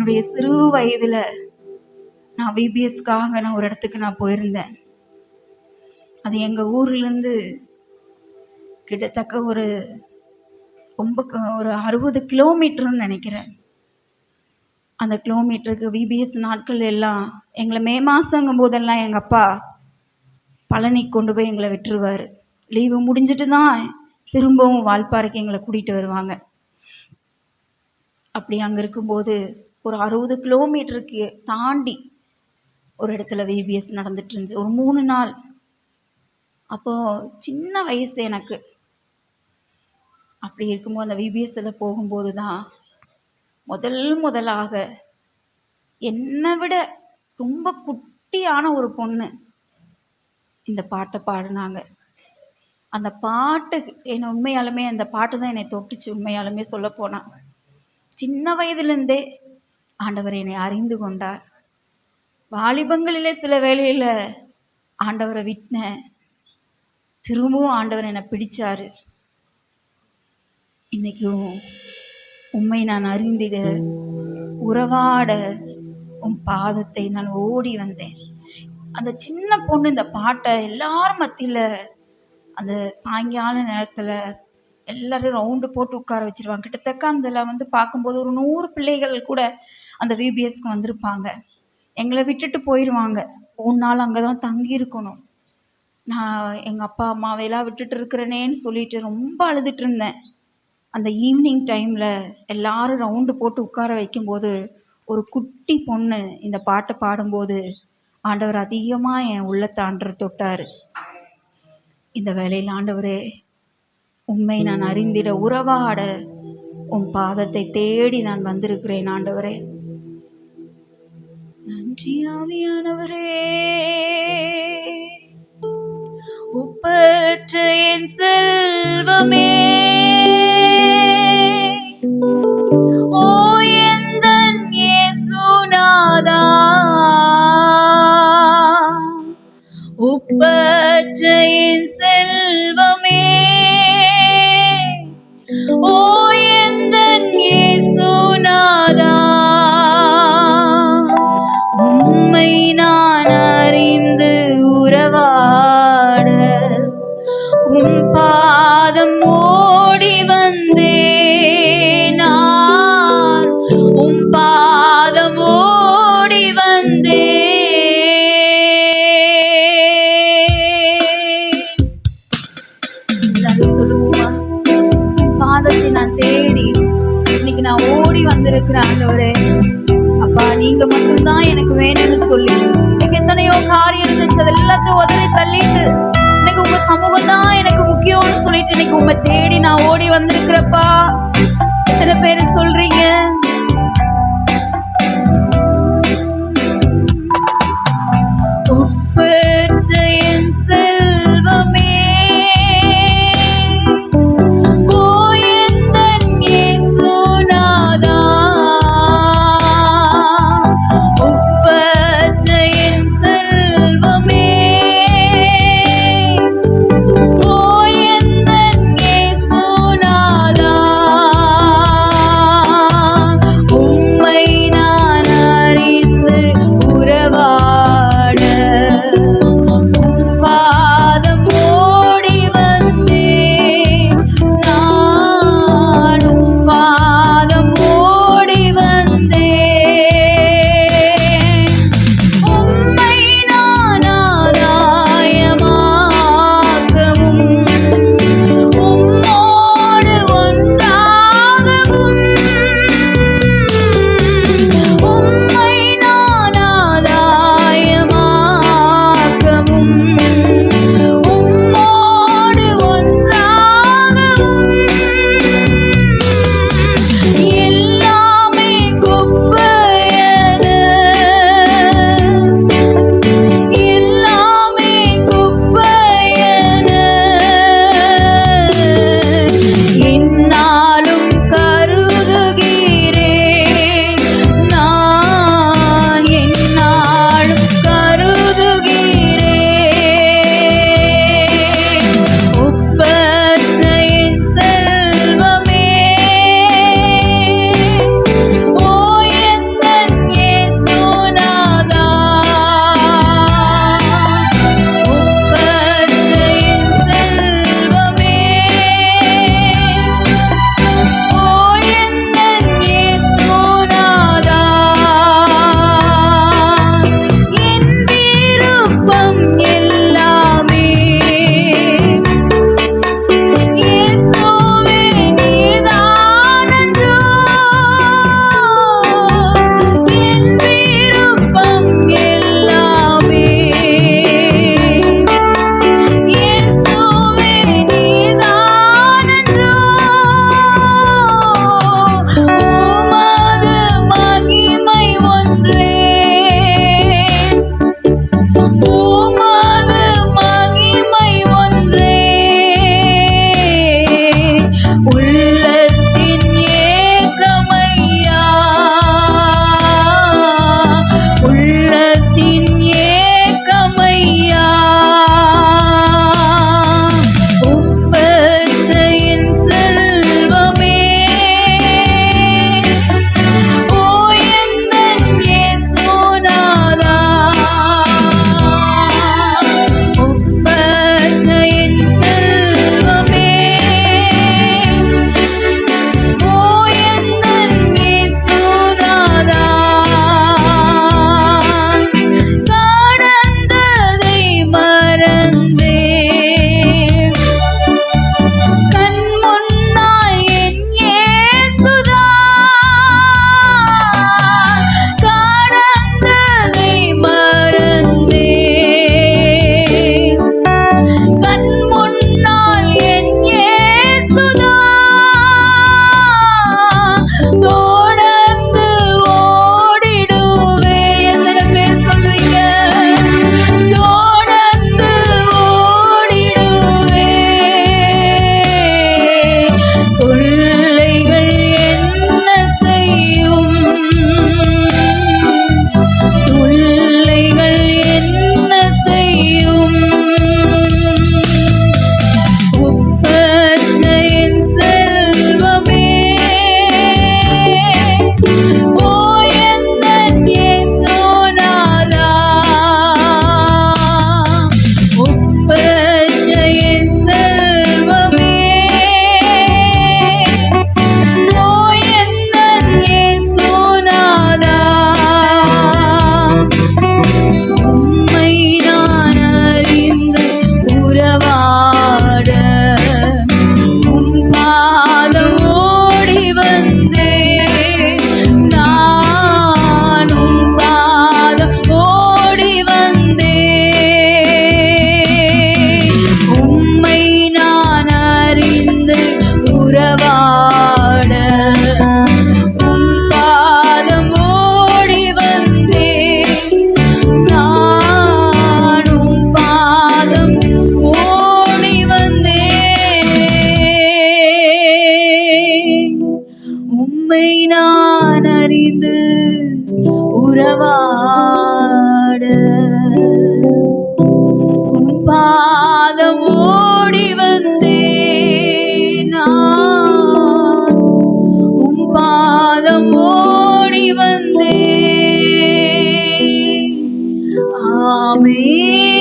என்னுடைய சிறு வயதுல நான் விபிஎஸ்க்காக நான் ஒரு இடத்துக்கு நான் போயிருந்தேன். அது எங்க ஊர்லேருந்து கிட்டத்தக்க ஒரு ரொம்ப ஒரு அறுபது கிலோமீட்டர்னு நினைக்கிறேன். அந்த கிலோமீட்டருக்கு விபிஎஸ் நாட்கள் எல்லாம் எங்களை மே மாதங்கும் போதெல்லாம் எங்கள் அப்பா பழனி கொண்டு போய் எங்களை விட்டுருவார். லீவு முடிஞ்சிட்டு தான் திரும்பவும் வால்பாறைக்கு எங்களை கூட்டிகிட்டு வருவாங்க. அப்படி அங்கே இருக்கும்போது ஒரு அறுபது கிலோமீட்டருக்கு தாண்டி ஒரு இடத்துல விபிஎஸ் நடந்துட்டு இருந்துச்சு. ஒரு மூணு நாள். அப்போது சின்ன வயசு எனக்கு. அப்படி இருக்கும்போது அந்த விபிஎஸ்ல போகும்போது தான் முதல் முதலாக என்னை விட ரொம்ப குட்டியான ஒரு பொண்ணு இந்த பாட்டை பாடினாங்க. அந்த பாட்டு என்னை உண்மையாலுமே அந்த பாட்டு தான் என்னை தொட்டுச்சு உண்மையாலுமே சொல்ல போனா. சின்ன வயதுலேருந்தே ஆண்டவர் என்னை அறிந்து கொண்டார். வாலிபங்களிலே சில வேளையில் ஆண்டவரை விட்டினேன் திரும்பவும் ஆண்டவர் என்னை பிடிச்சாரு. இன்னைக்கும் உண்மை நான் அறிந்திட உறவாட உன் பாதத்தை நான் ஓடி வந்தேன். அந்த சின்ன பொண்ணு இந்த பாட்டை எல்லாரும் மத்தியில் அந்த சாயங்கால நேரத்தில் எல்லாரும் ரவுண்டு போட்டு உட்கார வச்சிருவாங்க. கிட்டத்தக்க அதில் வந்து பார்க்கும்போது ஒரு நூறு பிள்ளைகள் கூட அந்த விபிஎஸ்க்கு வந்திருப்பாங்க. எங்களை விட்டுட்டு போயிடுவாங்க மூணு நாள் அங்கே தான் தங்கி இருக்கணும் நான் எங்கள் அப்பா அம்மாவையெல்லாம் விட்டுட்டு இருக்கிறேனேன்னு சொல்லிட்டு ரொம்ப அழுதுட்டு இருந்தேன். அந்த ஈவினிங் டைமில் எல்லாரும் ரவுண்டு போட்டு உட்கார வைக்கும்போது ஒரு குட்டி பொண்ணு இந்த பாட்டை பாடும்போது ஆண்டவர் அதிகமாக என் உள்ளத்தை ஆண்டவர் தொட்டார். இந்த வேலையில் ஆண்டவரே உண்மை நான் அறிந்திட உறவாட உன் பாதத்தை தேடி நான் வந்திருக்கிறேன் ஆண்டவரே. நன்றி ஆவியானவரே. ஒப்பற்ற என் செல்வமே. ஓ எந்தன் இயேசுநாதா ஒப்பற்ற என் செல்வமே ஓடி ஆண்டவரே அப்பா நீங்க மட்டும்தான் எனக்கு வேணும்னு சொல்லி எனக்கு எத்தனையோ காரியம் இருந்துச்சு அது எல்லாத்தையும் உதறி தள்ளிட்டு எனக்கு உங்க சமூகம் தான் எனக்கு முக்கியம்னு சொல்லிட்டு இன்னைக்கு உங்க தேடி நான் ஓடி வந்திருக்கிறப்பா எத்தனை பேர் சொல்றீங்க? me.